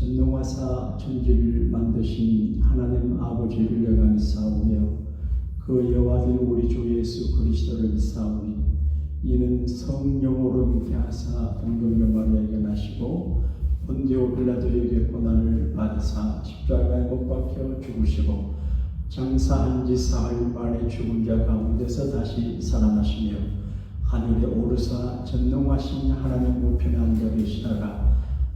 전능화사 천지를 만드신 하나님 아버지를 내가 믿사오며 그 여호와들 우리 주 예수 그리스도를 믿사오니 이는 성령으로 믿게 하사 동정녀 마리아에게 나시고 본디오 빌라도에게 고난을 받으사 십자가에 못 박혀 죽으시고 장사한 지 사흘 만에 죽은 자 가운데서 다시 살아나시며 하늘에 오르사 전능하신 하나님 우편에 앉아 계시다가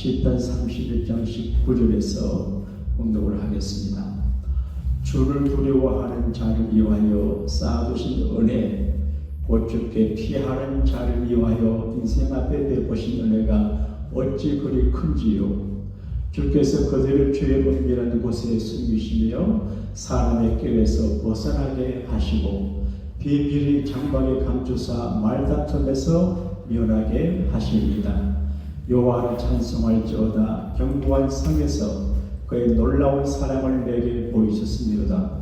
시편 31장 19절에서 공독을 하겠습니다. 주를 두려워하는 자를 위하여 쌓아두신 은혜, 곧 주께 피하는 자를 위하여 인생 앞에 베푸신 은혜가 어찌 그리 큰지요. 주께서 그들을 죄의 은밀한 곳에 숨기시며 사람의 길에서 벗어나게 하시고 비밀이 장막에 감추사 말다툼에서 면하게 하십니다. 여호와를 찬송할지어다 견고한 성에서 그의 놀라운 사랑을 내게 보이셨습니다.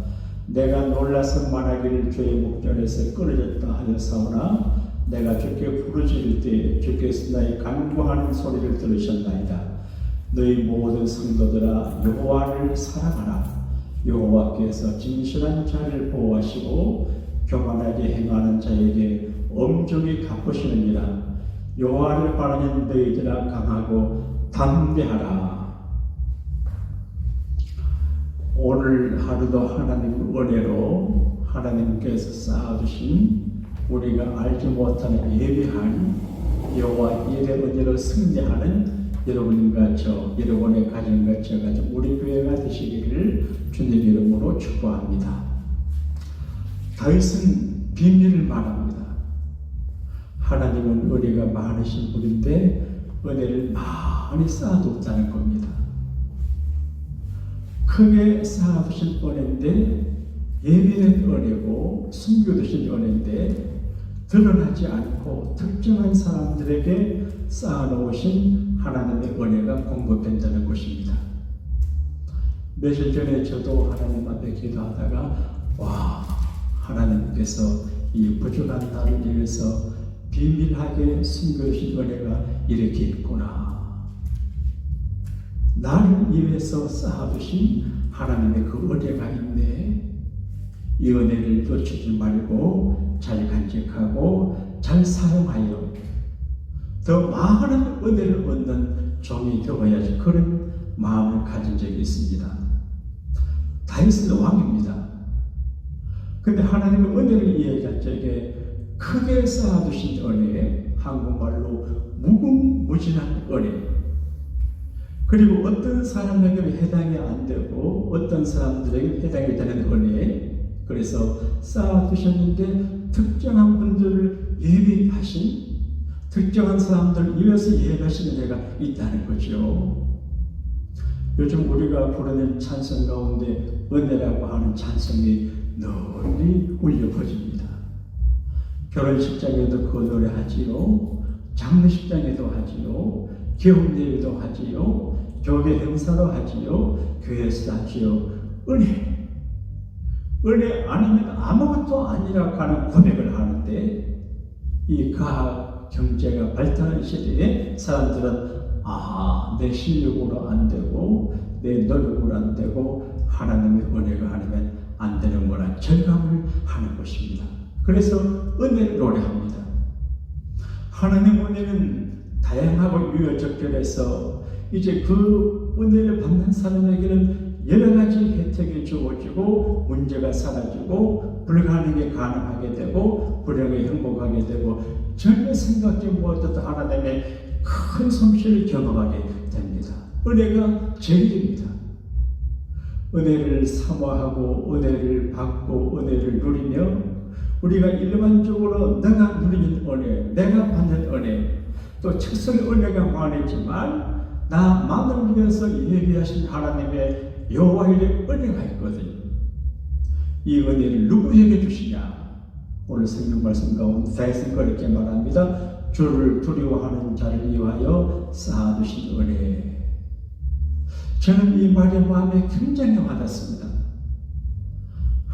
내가 놀라서 말하기를 주의 목전에서 끊어졌다 하였사오나 내가 주께 부르짖을 때 주께서 나의 간구하는 소리를 들으셨나이다. 너희 모든 성도들아 여호와를 사랑하라. 여호와께서 진실한 자를 보호하시고 교만하게 행하는 자에게 엄중히 갚으시느니라. 여호와를 바라는 너희들아 강하고 담대하라. 오늘 하루도 하나님 은혜로 하나님께서 쌓아주신 우리가 알지 못하는 예비한 여호와 일의 은혜로 승리하는 여러분과 저 여러분의 가정과 저가 우리 교회가 되시기를 주님 이름으로 축복합니다. 다윗은 비밀을 말합니다. 하나님은 은혜가 많으신 분인데 은혜를 많이 쌓아뒀다는 겁니다. 크게 쌓아두실 뻔했는데 예비된 은혜고 숨겨두신 은혜인데 드러나지 않고 특정한 사람들에게 쌓아놓으신 하나님의 은혜가 공급된다는 것입니다. 며칠 전에 저도 하나님 앞에 기도하다가 와 하나님께서 이 부족한 나를 위해서 비밀하게 숨겨주신 은혜가 이렇게 있구나. 나를 위해서 쌓아두신 하나님의 그 은혜가 있네. 이 은혜를 놓치지 말고 잘 간직하고 잘 사용하여 더 많은 은혜를 얻는 종이 되어야지 그런 마음을 가진 적이 있습니다. 다윗은 왕입니다. 근데 하나님의 은혜를 이해할 적에 크게 쌓아두신 은혜, 한국말로 무궁무진한 은혜, 그리고 어떤 사람에게 해당이 안 되고 어떤 사람들에게 해당이 되는 은혜, 그래서 쌓아두셨는데 특정한 분들을 예비하신 특정한 사람들을 위해서 예배하시는 은혜가 있다는 거죠. 요즘 우리가 부르는 찬송 가운데 은혜라고 하는 찬송이 널리 울려 퍼집니다. 결혼식장에도 그 노래 하지요. 장례식장에도 하지요. 기업예배도 하지요. 교회 행사도 하지요. 교회에서 하지요. 은혜. 은혜 아니면 아무것도 아니라 하는 고백을 하는데 이 가학 경제가 발달한 시대에 사람들은 아, 내 실력으로 안 되고 내 노력으로 안 되고 하나님의 은혜가 아니면 안 되는 거라 절감을 하는 것입니다. 그래서 은혜를 노래합니다. 하나님 은혜는 다양하고 유효적절해서 이제 그 은혜를 받는 사람에게는 여러 가지 혜택이 주어지고 문제가 사라지고 불가능이 가능하게 되고 불행이 행복하게 되고 전혀 생각지 못했던 하나님의 큰 솜씨를 경험하게 됩니다. 은혜가 제일입니다. 은혜를 사모하고 은혜를 받고 은혜를 누리며 우리가 일반적으로 내가 누리는 은혜, 내가 받는 은혜, 또 책설 은혜가 많았지만 나만을 위해서 예비하신 하나님의 여호와의 은혜가 있거든요. 이 은혜를 누구에게 주시냐? 오늘 성경 말씀 가운데 다윗은 그렇게 말합니다. 주를 두려워하는 자를 위하여 쌓아두신 은혜. 저는 이 말에 마음에 굉장히 와닿습니다.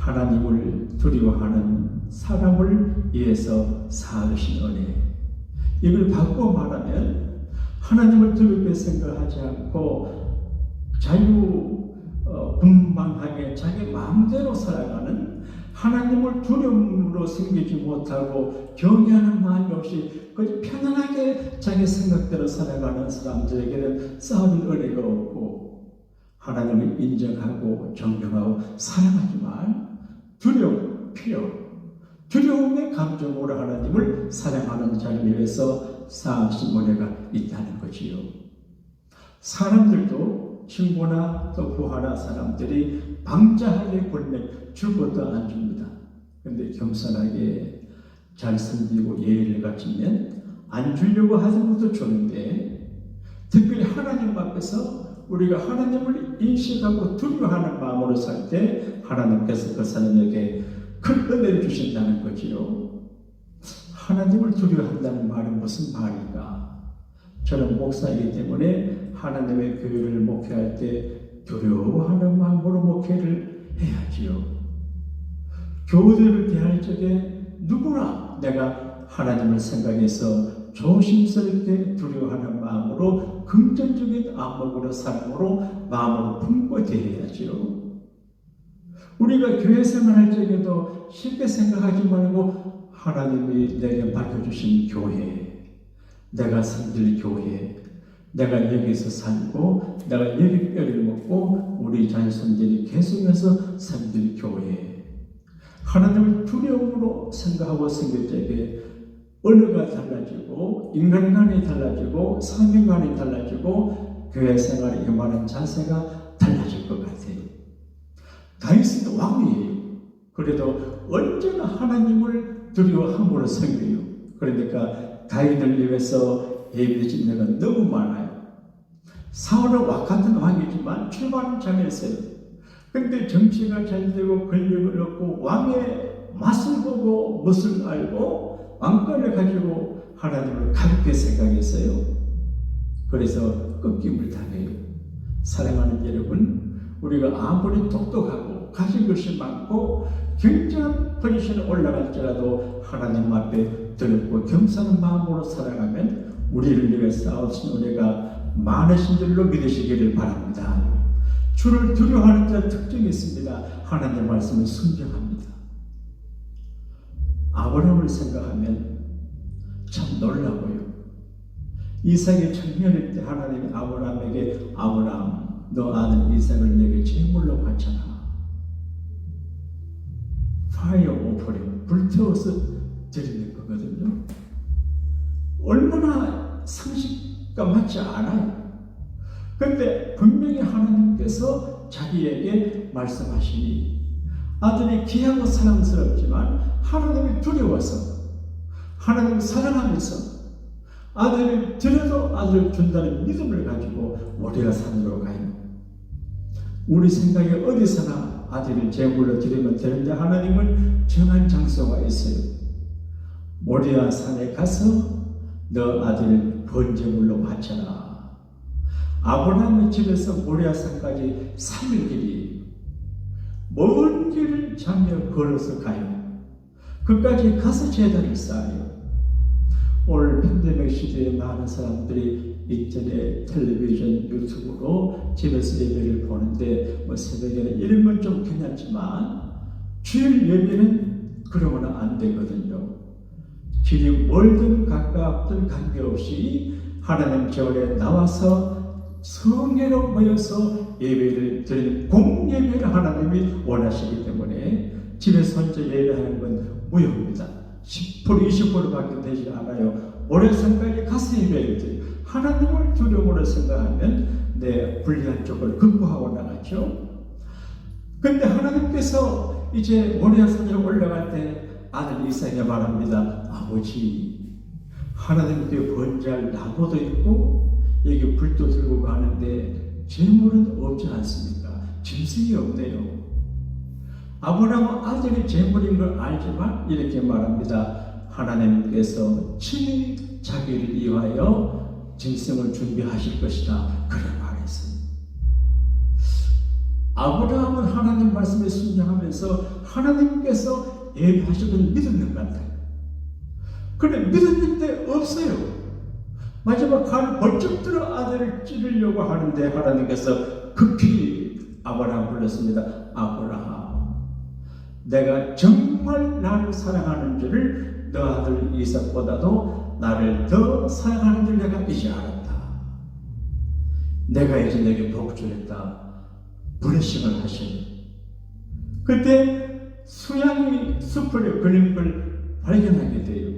하나님을 두려워하는 사람을 위해서 쌓아두신 은혜. 이걸 바꾸어 말하면 하나님을 두렵게 생각하지 않고 자유 어, 분방하게 자기 마음대로 살아가는 하나님을 두려움으로 생기지 못하고 경외하는 마음이 없이 그저 편안하게 자기 생각대로 살아가는 사람들에게는 싸우는 은혜가 없고 하나님을 인정하고 존경하고 사랑하지만 두려움, 필요, 두려움의 감정으로 하나님을 사랑하는 위해서 쌓으신 은혜가 있다는 거지요. 사람들도 친구나 또 부하나 사람들이 방자하게 굴면 줄 것도 안 줍니다. 근데 겸손하게 잘 섬기고 예의를 갖추면 안 주려고 하는 것도 주는데 특별히 하나님 앞에서 우리가 하나님을 인식하고 두려워하는 마음으로 살 때 하나님께서 그 사람에게 큰 은혜를 주신다는 거지요. 하나님을 두려워한다는 말은 무슨 말인가? 저는 목사이기 때문에 하나님의 교회를 목회할 때 두려워하는 마음으로 목회를 해야지요. 교우들을 대할 적에 누구나 내가 하나님을 생각해서 조심스럽게 두려워하는 마음으로 긍정적인 안목으로 사랑으로 마음으로 품고 대해야지요. 우리가 교회 생활할 적에도 쉽게 생각하지 말고 하나님이 내게 맡겨주신 교회, 내가 섬길 교회, 내가 여기서 살고 내가 여기 뼈를 먹고 우리 자손들이 계속해서 섬길 교회 하나님을 두려움으로 생각하고 섬길 때에 언어가 달라지고 인간관이 달라지고 사명관이 달라지고 교회 생활에 임하는 자세가 같아요. 다윗은 왕이에요. 그래도 언제나 하나님을 두려워함으로 섬겨요. 그러니까 다윗을 위해서 예비해진 내가 너무 많아요. 사울은 같은 왕이지만 출발은 잘했어요. 근데 정치가 잘 되고 권력을 얻고 왕의 맛을 보고 멋을 알고 왕권을 가지고 하나님을 가볍게 생각했어요. 그래서 꺾임을 당해요. 사랑하는 여러분, 우리가 아무리 똑똑하고 가진 것이 많고 굉장한 포지션에 올라갈지라도 하나님 앞에 드럽고 겸손한 마음으로 살아가면 우리를 위해 싸우신 은혜가 많으신 줄로 믿으시기를 바랍니다. 주를 두려워하는 자 특징이 있습니다. 하나님 말씀을 순종합니다. 아브라함을 생각하면 참 놀라고요. 이삭의 청년일 때 하나님이 아브라함에게 아브라함 너 아는 이삭을 내게 제물로 바쳐라. 파이어 오퍼링 불태워서 드리는 거거든요. 얼마나 상식과 맞지 않아요. 근데 분명히 하나님께서 자기에게 말씀하시니 아들이 귀하고 사랑스럽지만 하나님이 두려워서 하나님을 사랑하면서 아들을 드려도 아들을 준다는 믿음을 가지고 모리아 산으로 가요. 우리 생각에 어디서나 아들을 제물로 드리면 되는데 하나님은 정한 장소가 있어요. 모리아 산에 가서 너 아들을 번제물로 바쳐라. 아브라함의 집에서 모리아 산까지 3일 길이 먼 길을 자며 걸어서 가요. 그까지 가서 제단을 쌓아요. 오늘 팬데믹 사람들이 인터넷, 텔레비전, 유튜브로 집에서 예배를 보는데 뭐 새벽에는 건좀 괜찮지만 주일 예배는 그러면 안 되거든요. 길이 멀든 가깝든 관계없이 하나님 절에 나와서 성례로 모여서 예배를 드리는 공예배를 하나님이 원하시기 때문에 집에서 혼자 예배하는 건 무효입니다. 10% 20%밖에 되지 않아요. 오래 성까지 가서 예배를 드려 하나님을 두려움으로 생각하면 내 불리한 쪽을 극복하고 나가죠. 근데 하나님께서 이제 모리아산으로 올라갈 때 아들 이삭에게 말합니다. 아버지, 하나님께 번제할 나무도 있고 여기 불도 들고 가는데 재물은 없지 않습니까? 짐승이 없네요. 아브라함 아들이 재물인 걸 알지만 이렇게 말합니다. 하나님께서 친히 자기를 위하여 짐승을 준비하실 것이다. 그래 말했어요. 아브라함은 하나님 말씀에 순종하면서 하나님께서 예배하시던 믿었는 것 같아요. 그런데 믿었는데 없어요. 마지막 칼을 벌쩍 들어 아들을 찌르려고 하는데 하나님께서 급히 아브라함 불렀습니다. 아브라함, 내가 정말 나를 사랑하는 줄을 너 아들 이삭보다도 나를 더 사랑하는 줄 내가 이제. 내가 이제 내게 복주했다. 블레싱을 하시니 그때 수양이 숲을 그린 걸 발견하게 돼요.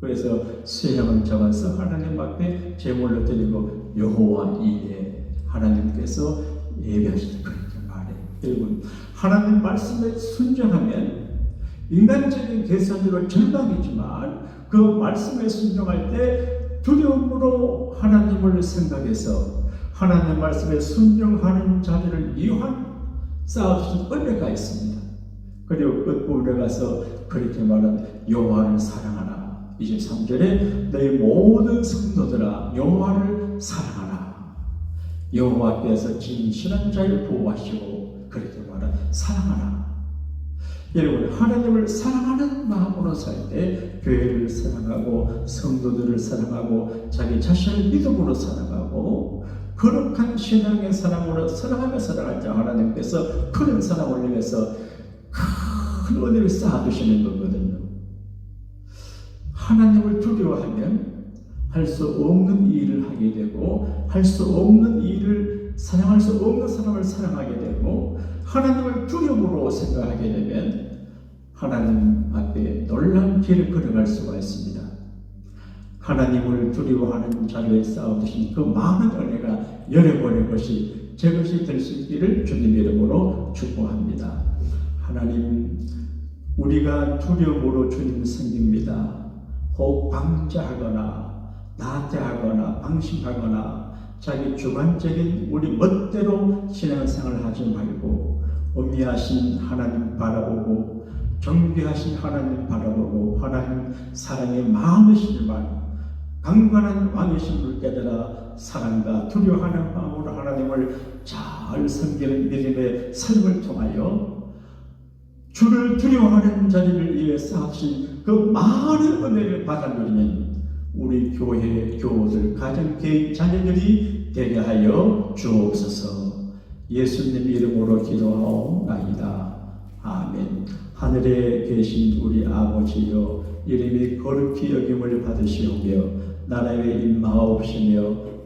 그래서 수양을 잡아서 하나님 앞에 제물로 드리고 여호와 이에 하나님께서 예배하시는 그렇게 말해요. 여러분 하나님 말씀에 순종하면 인간적인 계산으로 절망이지만 그 말씀에 순종할 때 두려움으로 하나님을 생각해서 하나님 말씀에 순종하는 자들을 위한 쌓아주신 은혜가 있습니다. 그리고 끝부분에 가서 그렇게 말합니다. 여호와를 사랑하라. 23절에 너희 모든 성도들아 여호와를 사랑하라. 여호와께서 진실한 자를 보호하시고 그렇게 말하 사랑하라. 여러분 하나님을 사랑하는 마음으로 살 때 교회를 사랑하고 성도들을 사랑하고 자기 자신을 믿음으로 사랑하고 거룩한 신앙의 사람으로 사랑하며 살아갈 때 하나님께서 그런 사람을 위해서 큰 은혜를 쌓아두시는 거거든요. 하나님을 두려워하면 할 수 없는 일을 하게 되고 할 수 없는 일을 사랑할 수 없는 사람을 사랑하게 되고 하나님을 두려움으로 생각하게 되면 하나님 앞에 놀라운 길을 걸어갈 수가 있습니다. 하나님을 두려워하는 자리에 쌓아두신 그 많은 은혜가 여러분의 것이 제 것이 될 수 있기를 주님 이름으로 축복합니다. 하나님, 우리가 두려움으로 주님 섬깁니다. 혹 방자하거나 나태하거나 방심하거나 자기 주관적인 우리 멋대로 신앙생활을 하지 말고 엄미하신 하나님 바라보고 정비하신 하나님 바라보고 하나님 사랑의 마음이시지만 강건한 왕이심을 깨달아 사랑과 두려워하는 마음으로 하나님을 잘 섬기는 믿음의 삶을 통하여 주를 두려워하는 자리를 위해서 하신 그 많은 은혜를 받아 누리는 우리 교회 교우들 가정 개인 자녀들이 되게 하여 주옵소서. 예수님 이름으로 기도하옵나이다. 아멘. 하늘에 계신 우리 아버지여 이름이 거룩히 여김을 받으시오며 나라의 임하옵시며